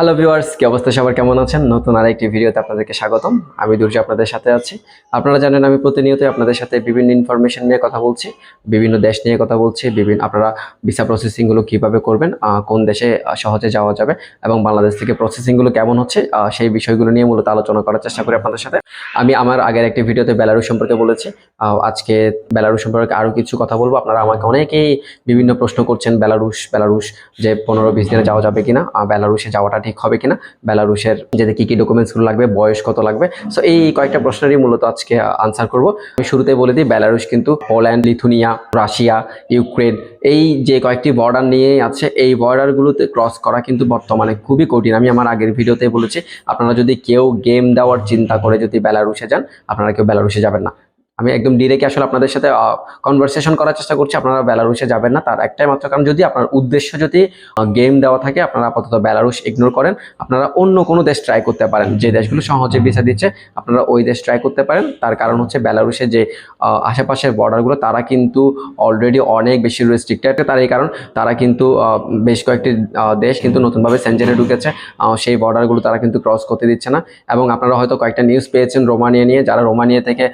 Hello viewers কি অবস্থা? সবার কেমন আছেন? নতুন আরেকটি ভিডিওতে আপনাদেরকে স্বাগতম। আমি দুর্য আপনাদের সাথে আছি। আপনারা জানেন আমি প্রতিনিয়তই আপনাদের সাথে বিভিন্ন ইনফরমেশন নিয়ে কথা বলছি বিভিন্ন দেশ নিয়ে কথা বলছি বিভিন্ন আপনারা ভিসা প্রসেসিংগুলো কীভাবে করবেন কোন দেশে সহজে যাওয়া যাবে এবং বাংলাদেশ থেকে প্রসেসিংগুলো কেমন হচ্ছে সেই বিষয়গুলো নিয়ে মূলত আলোচনা করার চেষ্টা করি আপনাদের সাথে। আমি আমার আগের একটি ভিডিওতে বেলারুস সম্পর্কে বলেছি আজকে বেলারুস সম্পর্কে আরও কিছু কথা বলব। আপনারা আমাকে অনেকেই বিভিন্ন প্রশ্ন করছেন বেলারুস বেলারুস যে পনেরো বিশ দিনে যাওয়া যাবে কিনা আহ, বেলারুসে যাওয়াটা হবে কিনা, বেলারুশের যেতে কি কি ডকুমেন্টসগুলো লাগবে, বয়স কত লাগবে? সো এই কয়েকটা প্রশ্নেরই মূলত আজকে আনসার করব। আমি শুরুতে বলে দিই বেলারুস কিন্তু পোল্যান্ড, লিথুনিয়া, রাশিয়া, ইউক্রেন, এই যে কয়েকটি বর্ডার নিয়ে আছে, এই বর্ডারগুলোতে ক্রস করা কিন্তু বর্তমানে খুবই কঠিন। আমি আমার আগের ভিডিওতে বলেছি, আপনারা যদি কেউ গেম দেওয়ার চিন্তা করে যদি বেলারুশে যান, আপনারা কেউ বেলারুশে যাবেন না। আমি একদম ডিরেক্ট আসলে আপনাদের সাথে কনভারসেশন করার চেষ্টা করছি। আপনারা বেলারুশে যাবেন না, তার একটাই মাত্র কারণ যদি আপনার উদ্দেশ্য যদি গেম দেওয়া থাকে, আপনারা আপাতত বেলারুশ ইগনোর করেন। আপনারা অন্য কোনো দেশ ট্রাই করতে পারেন। যে দেশগুলো সহজে ভিসা দিচ্ছে, আপনারা ওই দেশ ট্রাই করতে পারেন। তার কারণ হচ্ছে বেলারুশে যে আশেপাশের বর্ডারগুলো তারা কিন্তু অলরেডি অনেক বেশি রেস্ট্রিক্টেড তার এই কারণ, তারা কিন্তু বেশ কয়েকটি দেশ কিন্তু নতুনভাবে সেঞ্জেনে ঢুকেছে। সেই বর্ডারগুলো তারা কিন্তু ক্রস করতে দিচ্ছে না। এবং আপনারা হয়তো কয়েকটা নিউজ পেয়েছেন রোমানিয়া নিয়ে। যারা রোমানিয়া থেকে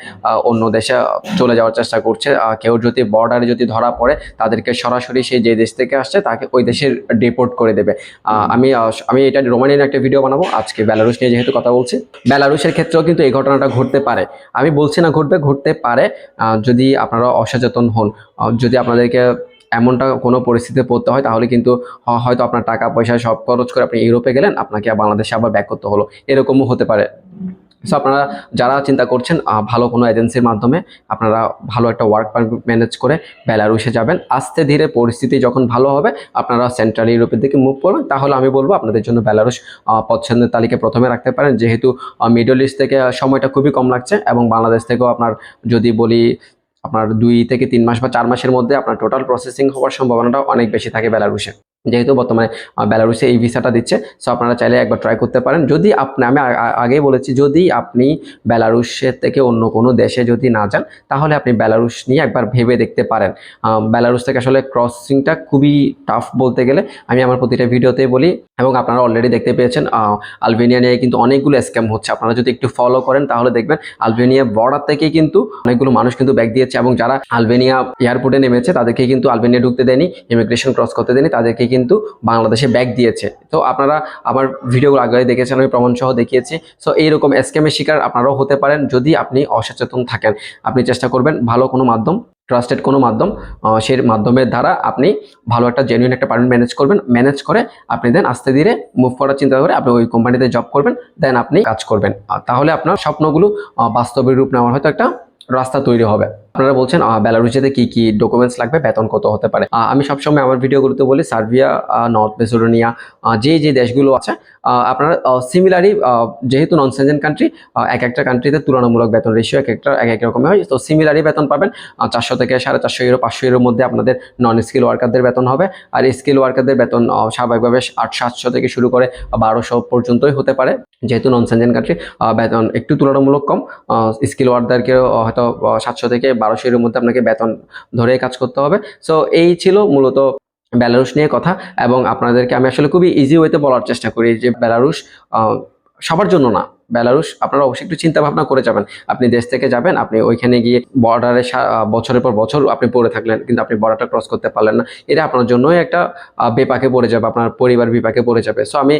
অন্য দেশে চলে যাওয়ার চেষ্টা করছে। কেউ যদি বর্ডারে যদি ধরা পড়ে তাদেরকে সরাসরি সেই যে দেশ থেকে আসছে তাকে ওই দেশের ডিপোর্ট করে দেবে। আমি আমি এটা রোমানিয়ান একটা ভিডিও বানাবো। আজকে বেলারুস নিয়ে যেহেতু কথা বলছি বেলারুসের ক্ষেত্রেও কিন্তু এই ঘটনাটা ঘটতে পারে। আমি বলছি না ঘটবে ঘটতে পারে। যদি আপনারা অসচেতন হন যদি আপনাদেরকে এমনটা কোনো পরিস্থিতিতে পড়তে হয় তাহলে কিন্তু হয়তো আপনার টাকা পয়সা সব খরচ করে আপনি ইউরোপে গেলেন আপনাকে বাংলাদেশে আবার ব্যাক করতে হলো। এরকমও হতে পারে। সো আপনারা যারা চিন্তা করছেন ভালো কোনো এজেন্সির মাধ্যমে আপনারা ভালো একটা ওয়ার্ক পারমিট ম্যানেজ করে বেলারুসে যাবেন। আস্তে ধীরে পরিস্থিতি যখন ভালো হবে, আপনারা সেন্ট্রাল ইউরোপের দিকে মুভ করবেন। তাহলে আমি বলব, আপনাদের জন্য বেলারুস পছন্দের তালিকা প্রথমে রাখতে পারেন। যেহেতু মিডল ইস্ট থেকে সময়টা খুবই কম লাগছে এবং বাংলাদেশ থেকেও আপনার যদি বলি, আপনার দুই থেকে তিন মাস বা চার মাসের মধ্যে আপনার টোটাল প্রসেসিং হওয়ার সম্ভাবনাটা অনেক বেশি থাকে বেলারুসে যেহেতু বর্তমানে বেলারুসে এই ভিসাটা দিচ্ছে সো আপনারা চাইলে একবার ট্রাই করতে পারেন। যদি আপনি, আমি আগেই বলেছি, যদি আপনি বেলারুসের থেকে অন্য কোনো দেশে যদি না যান, তাহলে আপনি বেলারুস নিয়ে একবার ভেবে দেখতে পারেন। বেলারুস থেকে আসলে ক্রসিংটা খুবই টাফ বলতে গেলে, আমি আমার প্রতিটা ভিডিওতে বলি, এবং আপনারা অলরেডি দেখতে পেয়েছেন আলবেনিয়া নিয়ে কিন্তু অনেকগুলো স্ক্যাম হচ্ছে। আপনারা যদি একটু ফলো করেন, তাহলে দেখবেন আলবেনিয়া বর্ডার থেকে কিন্তু অনেকগুলো মানুষ কিন্তু ব্যাগ দিয়েছে, এবং যারা আলবেনিয়া এয়ারপোর্টে নেমেছে, তাদেরকে কিন্তু আলবেনিয়া ঢুকতে দেয়নি ইমিগ্রেশন ক্রস করতে দেয়নি, তাদেরকে কিন্তু বাংলাদেশে ব্যাগ দিয়েছে। তো আপনারা আমার ভিডিওগুলো আগে দেখেছেন, আমি প্রমাণ সহ দেখিয়েছি। সো এইরকম স্ক্যামের শিকার আপনারাও হতে পারেন যদি আপনি অসচেতন থাকেন। আপনি চেষ্টা করবেন ভালো কোনো মাধ্যম ট্রাস্টেড কোনো মাধ্যম সেই মাধ্যমের দ্বারা আপনি ভালো একটা জেনুইন একটা পারমিট ম্যানেজ করবেন ম্যানেজ করে আপনি দেন আস্তে ধীরে মুভ করার চিন্তা করে আপনি ওই কোম্পানিতে জব করবেন দেন আপনি কাজ করবেন। তাহলে আপনার স্বপ্নগুলো বাস্তবের রূপ নেওয়ার হয়তো একটা রাস্তা তৈরি হবে। আপনারা বলছেন বেলারুসিতে কি কি ডকুমেন্টস লাগবে? বেতন কত হতে পারে? আমি সবসময় আমার ভিডিওগুলোতে বলি, সার্বিয়া নর্থ মেসোডোনিয়া যে যে দেশগুলো আছে আপনারা সিমিলারই যেহেতু নন সেঞ্জেন কান্ট্রি এক একটা কান্ট্রিতে তুলনামূলক বেতন রেশিও এক একটা, এক এক রকমের হয়। তো সিমিলারই বেতন পাবেন চারশো থেকে সাড়ে চারশো ইউরো পাঁচশো ইউরোর মধ্যে আপনাদের নন স্কিল ওয়ার্কারদের বেতন হবে। আর স্কিল ওয়ার্কারদের বেতন স্বাভাবিকভাবে আট, সাতশো থেকে শুরু করে বারোশো পর্যন্তই হতে পারে। যেহেতু নন সেঞ্জেন কান্ট্রি বেতন একটু তুলনামূলক কম স্কিল ওয়ার্কারকেও হয়তো সাতশো থেকে বারোশো এর মধ্যে আপনাকে বেতন ধরে কাজ করতে হবে। সো এই ছিল মূলত বেলারুশ নিয়ে কথা এবং আপনাদেরকে আমি আসলে খুবই ইজি ওয়েতে বলার চেষ্টা করি যে বেলারুশ সবার জন্য না বেলারুশ, আপনারা অবশ্যই একটু চিন্তা ভাবনা করে যাবেন। আপনি দেশ থেকে যাবেন, আপনি ওইখানে গিয়ে বর্ডারে বছরের পর বছর আপনি পড়ে থাকলেন, কিন্তু আপনি বর্ডারটা ক্রস করতে পারলেন না। এটা আপনার জন্যই একটা বেপাকে পড়ে যাবে, আপনার পরিবার বিপাকে পড়ে যাবে। সো আমি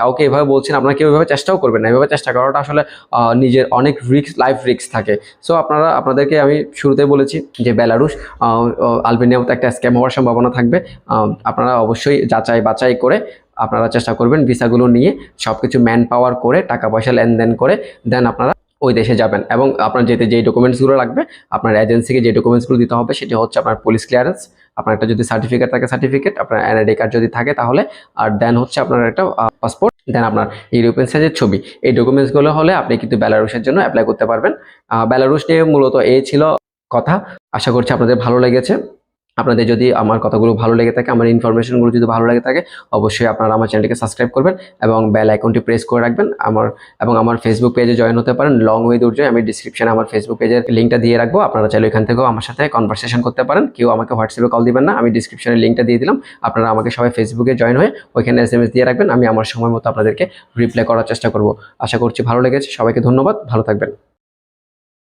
কাউকে এভাবে বলছি আপনারা কেউ এভাবে চেষ্টাও করবেন না। এভাবে চেষ্টা করাটা আসলে নিজের অনেক রিস্ক লাইফ রিস্ক থাকে। সো আপনারা, আপনাদেরকে আমি শুরুতে বলেছি যে বেলারুশ আলবেনিয়াও একটা স্ক্যাম হওয়ার সম্ভাবনা থাকবে। আপনারা অবশ্যই যাচাই বাছাই করে আপনারা চেষ্টা করবেন ভিসাগুলো নিয়ে সব কিছু ম্যান পাওয়ার করে টাকা পয়সা লেনদেন করে দেন আপনারা ওই দেশে যাবেন। এবং আপনার যেতে যেই ডকুমেন্টসগুলো লাগবে আপনার এজেন্সিকে যে ডকুমেন্টসগুলো দিতে হবে সেটি হচ্ছে আপনার পুলিশ ক্লিয়ারেন্স আপনার একটা যদি সার্টিফিকেট থাকে সার্টিফিকেট আপনার এনআইডি কার্ড যদি থাকে তাহলে আর দেন হচ্ছে আপনার একটা পাসপোর্ট দেন আপনার ইউরোপিয়ান সাইজের ছবি। এই ডকুমেন্টসগুলো হলে আপনি কিন্তু বেলারুশের জন্য অ্যাপ্লাই করতে পারবেন। আহ, বেলারুশ নিয়ে মূলত এই ছিল কথা। আশা করছি আপনাদের ভালো লেগেছে। আপনাদের যদি আমার কথাগুলো ভালো লেগে থাকে, আমার ইনফরমেশনগুলো যদি ভালো লেগে থাকে, অবশ্যই আপনারা আমার চ্যানেলটিকে সাবস্ক্রাইব করবেন এবং বেল আইকনটি প্রেস করে রাখবেন। আমার এবং আমার ফেসবুক পেজে জয়েন হতে পারেন। লং ওয়ে দুর্জয় আমি ডিসক্রিপশনে আমার ফেসবুক পেজের লিঙ্কটা দিয়ে রাখব। আপনারা চাইলে এখান থেকেও আমার সাথে কনভারসেশন করতে পারেন। কেউ আমাকে হোয়াটসঅ্যাপে কল দিবেন না, আমি ডিসক্রিপশনে লিঙ্কটা দিয়ে দিলাম। আপনারা আমাকে সবাই ফেসবুকে জয়েন হয়ে ওইখানে এস এম এস দিয়ে রাখবেন। আমি আমার সময় মতো আপনাদেরকে রিপ্লাই করার চেষ্টা করব। আশা করছি ভালো লেগেছে। সবাইকে ধন্যবাদ। ভালো থাকবেন।